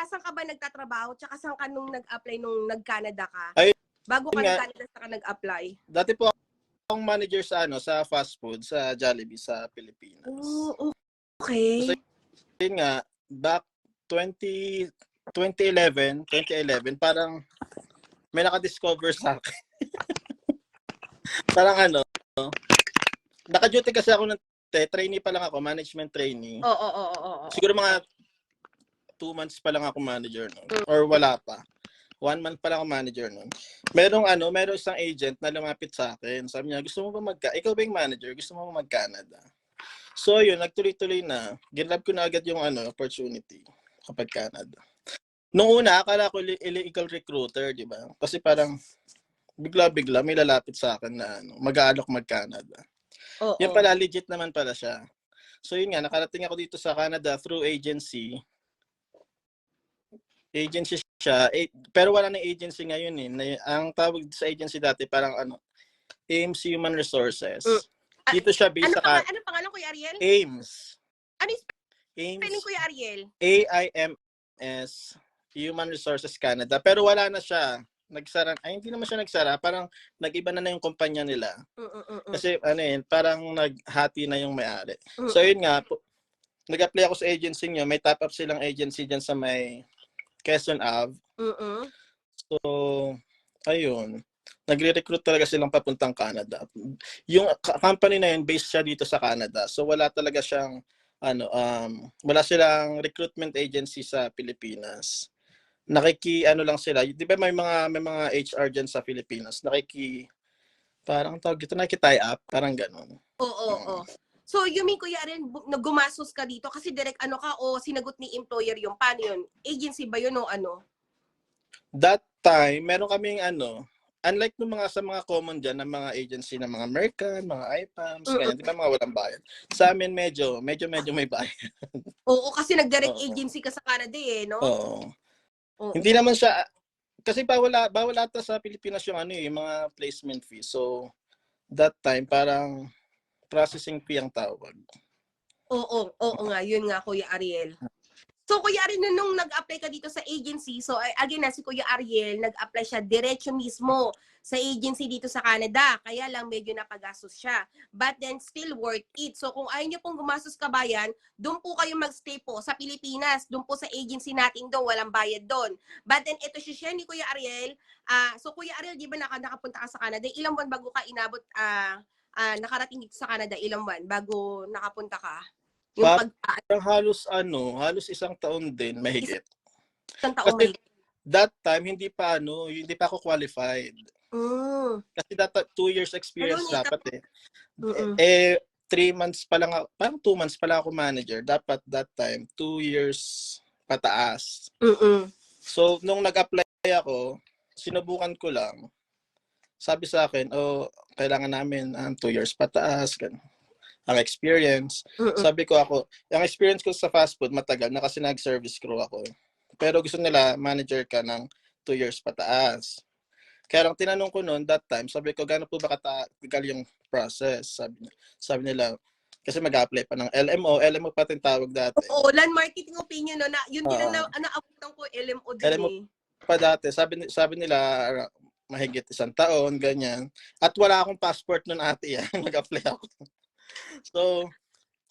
asan ka ba nagtatrabaho? Tsaka saan ka nung nag-apply nung nag-Canada ka? Ay, Bago ka nga. nag-Canada, saan ka nag-apply? Dati po akong manager sa ano sa fast food sa Jollibee sa Pilipinas. Oh, okay. So, Yun nga, back 20 2011, 2011 parang may naka-discover sa akin. parang ano, naka-duty kasi ako ng te, trainee pa lang ako, management trainee. Oo, oo, oo, oo. oo. Siguro mga two months pa lang ako manager nun. Or wala pa. One month pa lang ako manager nun. Merong ano, merong isang agent na lumapit sa akin. Sabi niya, gusto mo ba magka... Ikaw ba yung manager? Gusto mo ba mag-Canada? So yun, nagtuloy-tuloy na. Ginlab ko na agad yung ano, opportunity kapag Canada. Nung una, akala ko illegal recruiter, di ba? Kasi parang bigla-bigla may lalapit sa akin na ano, mag-aalok mag-Canada. Oo. Yan pala, legit naman pala siya. So yun nga, nakarating ako dito sa Canada through agency. Agency siya, eh, pero wala nang agency ngayon eh. Ang tawag sa agency dati parang ano, AIMS Human Resources. Mm. Ah, Dito siya based Ano, sa pang, ano pangalan, Kuya Ariel? AIMS. Ano yung AIMS, spelling, Kuya Ariel? A-I-M-S, Human Resources Canada. Pero wala na siya. Nagsara, ay hindi naman siya nagsara. Parang nag-iba na na yung kumpanya nila. Mm, mm, mm, mm. Kasi ano yun, parang naghati na yung may-ari. Mm. So yun nga, nag-apply ako sa agency nyo. May top up silang agency dyan sa may Quezon Ave. Mm, mm. So, ayun. Nagre-recruit talaga silang papuntang Canada. Yung company na yun, based siya dito sa Canada. So wala talaga siyang ano um wala silang recruitment agency sa Pilipinas. Nakiki ano lang sila. 'Di ba may mga may mga HR diyan sa Pilipinas. Nakiki parang tawag ito nakiki-tie up, parang ganun. Oo, oo, oo. So, you mean, Kuya Ariel, bu- naggumasos ka dito kasi direct ano ka o sinagot ni employer yung paano yun? Agency ba yun o ano? That time, meron kaming ano, unlike nung mga sa mga common dyan, ng mga agency ng mga American, mga IPAMs, ganyan, di ba mga walang bayad? Sa amin medyo, medyo medyo may bayad. Oo, kasi nag-direct Oo. agency ka sa Canada eh, no? Oo. Oo. Hindi naman siya, kasi bawal, bawal ata sa Pilipinas yung ano eh, yung mga placement fee. So, that time, parang processing fee ang tawag. Oo, oo nga, yun nga, Kuya Ariel. So, Kuya Ariel, nung nag-apply ka dito sa agency, so again na si Kuya Ariel, nag-apply siya diretso mismo sa agency dito sa Canada. Kaya lang medyo napagastos siya. But then, still worth it. So, kung ayaw niyo pong gumastos kabayan, doon po kayo magstay po sa Pilipinas. Doon po sa agency natin doon, walang bayad doon. But then, ito si siya ni Kuya Ariel. ah so, Kuya Ariel, di ba naka, nakapunta ka sa Canada? Ilang buwan bago ka inabot, ah ah, nakarating sa Canada? Ilang buwan bago nakapunta ka? Yung Pa- pag Parang halos ano, halos isang taon din, mahigit. isang taong Kasi-. That time, hindi pa ano, hindi pa ako qualified. Mm. Kasi dapat two years experience Ano, dapat eh. Mm-mm. Eh, three months pa lang, parang two months pa lang ako manager. Dapat that time, two years pataas. Mm-mm. So, nung nag-apply ako, sinubukan ko lang. Sabi sa akin, oh, kailangan namin um, two years pataas. Ganun. Ang experience. Mm-mm. Sabi ko ako, ang experience ko sa fast food matagal na kasi nag-service crew ako. Pero gusto nila, manager ka ng two years pataas. Kaya lang tinanong ko noon, that time, sabi ko, gano'n po ba katagal yung process? Sabi, sabi nila, kasi mag-apply pa ng LMO. LMO pa tawag dati. Oo, land marketing opinion, no, na, yun din ang Oo. na, ano, abutan ko, LMO din LMO. eh. pa dati, sabi, sabi nila, mahigit isang taon, ganyan. At wala akong passport noon ate yan. Nag-apply ako. So,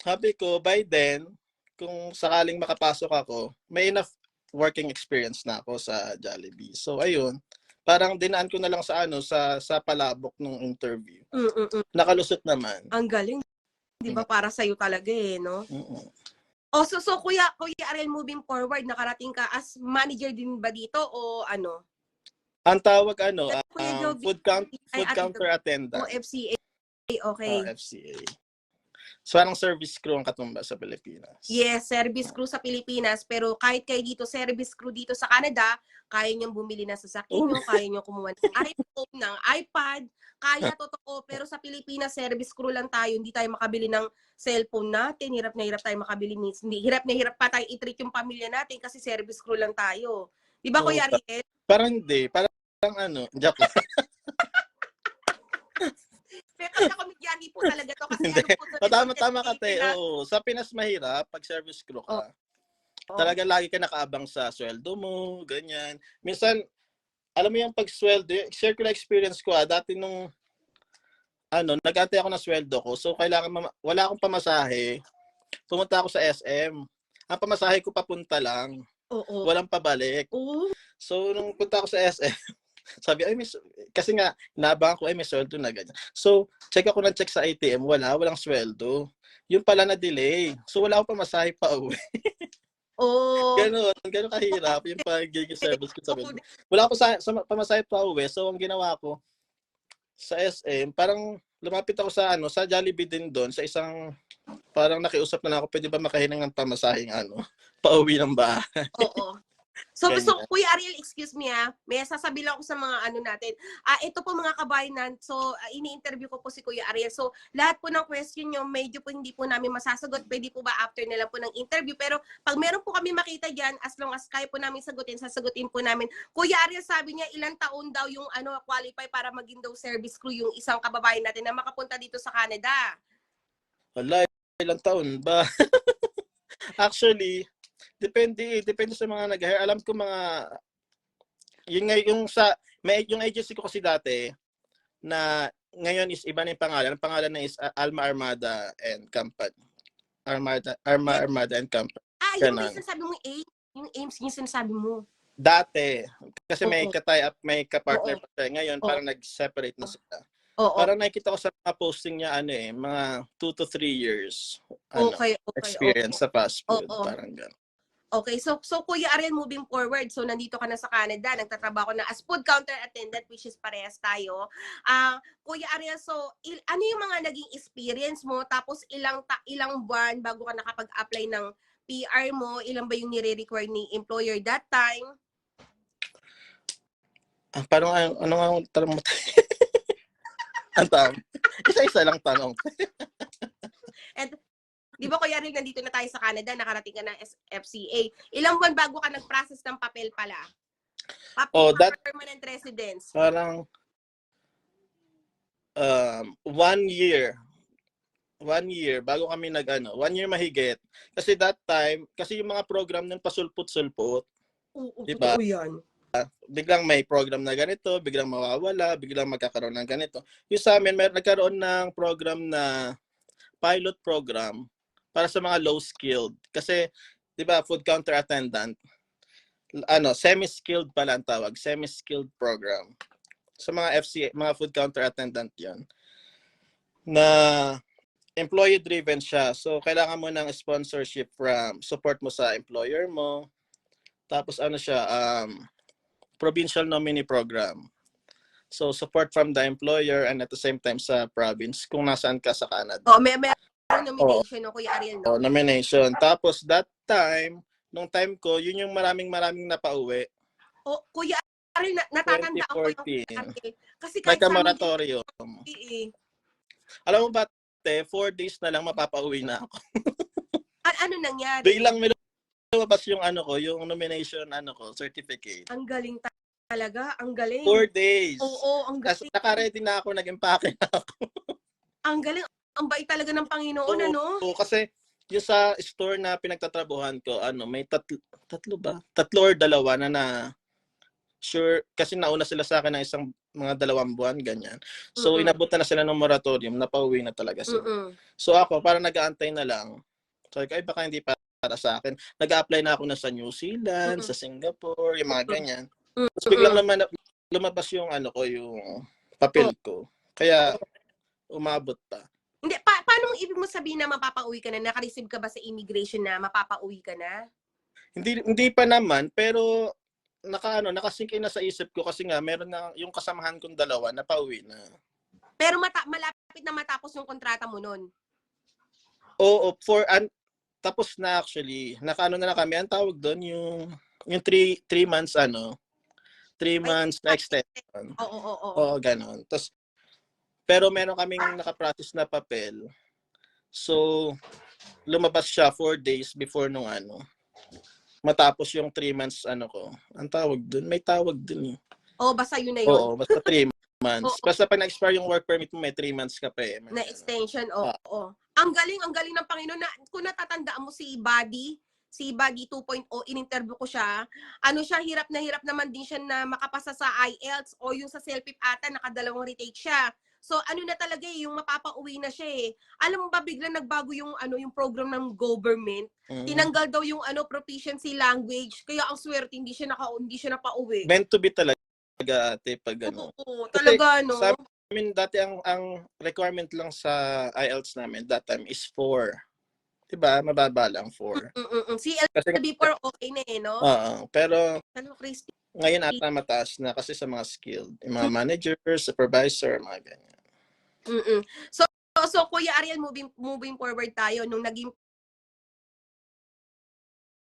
sabi ko, by then, kung sakaling makapasok ako, may enough working experience na ako sa Jollibee. So, ayun. Parang dinaan ko na lang sa ano, sa sa palabok ng interview. Mm-mm. Nakalusot naman. Ang galing. Di ba para sa'yo talaga eh, no? Mm-mm. Oh, so, so Kuya, Kuya Ariel, moving forward, nakarating ka as manager din ba dito o ano? Ang tawag ano, um, food count ay, food counter attendant. O FCA? Okay. Ah, FCA. So, parang service crew ang katumba sa Pilipinas. Yes, service crew sa Pilipinas, pero kahit kayo dito, service crew dito sa Canada, kaya niyong bumili ng sasakyan nyo, kaya niyo kumuha ng iPhone, ng iPad, kaya totoo, pero sa Pilipinas, service crew lang tayo, hindi tayo makabili ng cellphone natin, hirap na hirap tayo makabili, hirap na hirap pa tayo i-treat yung pamilya natin kasi service crew lang tayo. Di ba, Oo, Kuya Ariel? Parang hindi. Parang ano, joke lang. Pero sa komedyani po talaga to kasi Hindi. ano po to, O, tama, tama ka, te. Oo. Sa Pinas mahirap pag service crew ka. Oh. Talaga lagi ka nakaabang sa sweldo mo, ganyan. Minsan, alam mo yung pag-sweldo, yung na experience ko ah, dati nung, ano, nag-antay ako ng sweldo ko, so kailangan, mama- wala akong pamasahe, pumunta ako sa SM. Ang pamasahe ko papunta lang, Oo. walang pabalik. Oo. So, nung punta ako sa SM, sabi, ay, may, kasi nga, naabangan ko, ay, may sweldo na ganyan. So, check ako ng check sa ATM, wala, walang sweldo. Yung pala na delay. So, wala akong pamasahe pa uwi. Oo. Ganon, ganon kahirap yung pagiging service ko sa building. Wala ako sa, sa pamasahe pa uwi. So, ang ginawa ko sa SM, parang lumapit ako sa ano, sa Jollibee din doon, sa isang parang nakiusap na ako, pwede ba makahinang ng pamasaheng ano, pauwi ng bahay. Oo. So, Ganyan. so, Kuya Ariel, excuse me ha. May sasabi lang ako sa mga ano natin. Ah, ito po mga kabayanan. So, ah, ini-interview ko po si Kuya Ariel. So, lahat po ng question nyo, medyo po hindi po namin masasagot. Pwede po ba after na lang po ng interview? Pero pag meron po kami makita dyan, as long as kaya po namin sagutin, sasagutin po namin. Kuya Ariel, sabi niya, ilang taon daw yung ano qualify para maging daw service crew yung isang kababayan natin na makapunta dito sa Canada. Wala, ilang taon ba? Actually, depende, eh, depende sa mga nag-hire. Alam ko mga, yun nga, yung sa, may, yung agency ko kasi dati, na ngayon is iba na yung pangalan. Ang pangalan na is uh, Alma Armada and Company. Armada, Arma Armada and Company. Ah, yung may Ganon. sinasabi mo AIMS, yung AIMS yung sinasabi mo. Dati, kasi may Oo. ka-tie up, may ka-partner Oo. pa tayo. Ngayon, Oo. parang nag-separate na sila. Oo. Parang nakikita ko sa mga posting niya, ano eh, mga 2 to 3 years ano, okay, okay. experience okay. sa fast food. Oo. Parang gano'n. Okay, so so Kuya Ariel, moving forward, so nandito ka na sa Canada, nagtatrabaho na as food counter attendant, which is parehas tayo. Ah, Kuya Ariel, so il- ano yung mga naging experience mo? Tapos ilang ta- ilang buwan bago ka nakapag-apply ng PR mo? Ilang ba yung nire-require ni employer that time? Ah, parang ano nga ang tanong mo? ang tanong. Isa-isa lang tanong. Di ba Kuya Ariel, nandito na tayo sa Canada, nakarating ka ng FCA. Ilang buwan bago ka nag-process ng papel pala? Papel Oh, that- permanent residence. Parang um, one year. One year bago kami nag ano, one year mahigit. Kasi that time, kasi yung mga program ng pasulput-sulput, Oo, Diba? totoo yan. biglang may program na ganito, biglang mawawala, biglang magkakaroon ng ganito. Yung sa amin, may nagkaroon ng program na pilot program para sa mga low-skilled. Kasi, di ba, food counter attendant, ano, semi-skilled pala ang tawag, semi-skilled program. Sa mga FCA, mga food counter attendant yon na employee-driven siya. So, kailangan mo ng sponsorship from, support mo sa employer mo. Tapos, ano siya, um, provincial nominee program. So, support from the employer and at the same time sa province kung nasaan ka sa Canada. Oh, may may nomination no, Kuya Ariel, no? Oh, nomination. Tapos, that time, nung time ko, yun yung maraming maraming napauwi. O, Kuya Ariel, na, natatandaan ko yung 2014. Ariel. Kasi kahit Like a moratorium. eh, Alam mo ba, te, four days na lang mapapauwi na ako. an- ano nangyari? Biglang may lumabas yung ano ko, yung nomination ano ko, certificate. Ang galing ta- talaga, ang galing. Four days. Oo, ang Kasi galing. naka-ready na ako, nag-empake na ako. Ang galing. Ang bait talaga ng Panginoon, Oo. ano? Oo, kasi yung sa store na pinagtatrabuhan ko, ano, may tatlo, tatlo ba? Tatlo or dalawa na na sure, kasi nauna sila sa akin ng isang mga dalawang buwan, ganyan. So, Mm-mm. inabutan na sila ng moratorium, napauwi na talaga sila. Mm-mm. So, ako, parang nag-aantay na lang. So, ay, baka hindi pa para sa akin. Nag-apply na ako na sa New Zealand, sa Singapore, yung mga Mm-mm. ganyan. Mm-mm. Tapos biglang lumana- lumabas yung ano ko, yung papel ko. Kaya, umabot pa. Hindi, pa- paano ibig mo sabihin na mapapauwi ka na? Naka-receive ka ba sa immigration na mapapauwi ka na? Hindi hindi pa naman pero naka ano nakasink in na sa isip ko kasi nga meron na yung kasamahan kong dalawa na pauwi na. Pero mata- malapit na matapos yung kontrata mo nun. Oo, for an tapos na actually. Nakaano na lang kami ang tawag doon yung yung 3 3 months ano. 3 months na extension. Oo, oo, oo. Oo, ganon. Tapos pero meron kaming nakaprocess na papel. So lumabas siya 4 days before nung ano matapos yung 3 months ano ko. Ang tawag doon, may tawag doon eh. Oo, basta yun na yun. Oo, basta 3 months. Oo. Basta pag na-expire yung work permit mo, may 3 months ka pa eh. na extension, oo. Ah. oo. Ang galing, ang galing ng Panginoon na kung natatandaan mo si Buddy, si Buddy 2.0, in-interview ko siya. Ano siya, hirap na hirap naman din siya na makapasa sa IELTS o yung sa self-pip ata, nakadalawang retake siya. So ano na talaga eh, yung mapapauwi na siya eh. Alam mo ba biglang nagbago yung ano yung program ng government? Mm. Tinanggal daw yung ano proficiency language. Kaya ang swerte hindi siya naka hindi siya napauwi. Meant to be talaga ate pag ano. Oo, talaga no. Sa I mean, dati ang ang requirement lang sa IELTS namin that time is 4. 'Di ba? Mababa lang 4. Mm-mm. Kasi LB4 okay na eh, no? Oo, pero Ano, Christy? Ngayon ata mataas na kasi sa mga skilled, yung mga manager, supervisor, mga ganyan. Mm-mm. So, so, so, Kuya Ariel, moving, moving forward tayo, nung naging